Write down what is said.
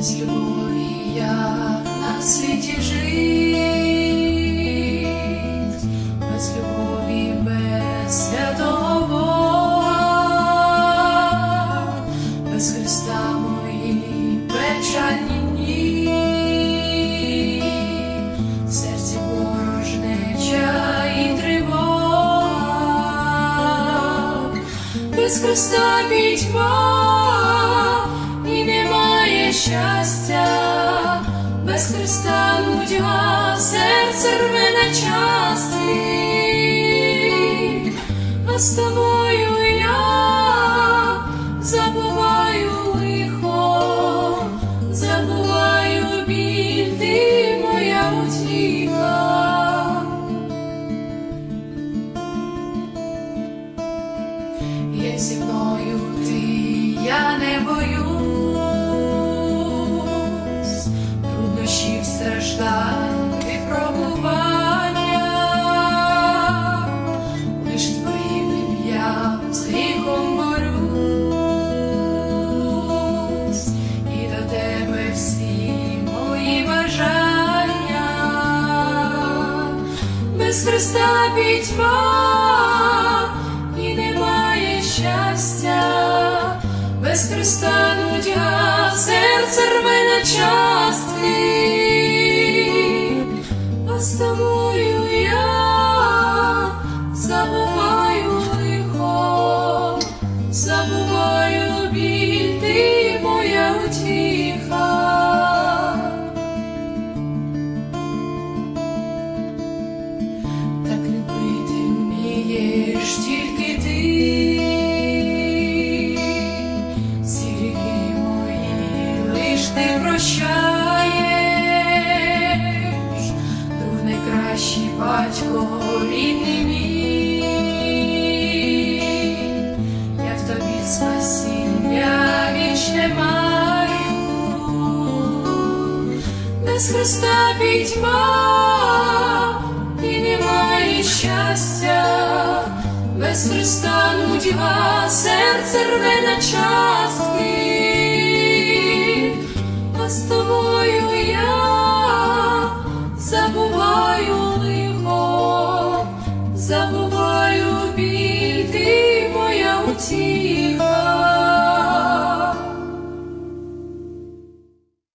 без любові як світі жить, без любові, без святого, без Христа мої печальні серці порожнеча і тривога, без Христа пітьма щастя, без Христа нудьга, серце рве на части, а з тобою я забуваю лихо, забуваю біль, ти моя утіха. Є зі мною ти, я без Христа пітьма і немає щастя, без Христа нудя, серце рве на частки, без Христа пітьма, і немає щастя, без Христа нудьга, серце рве на частки, а з тобою я забуваю лихо, забуваю біль, ти моя утіха.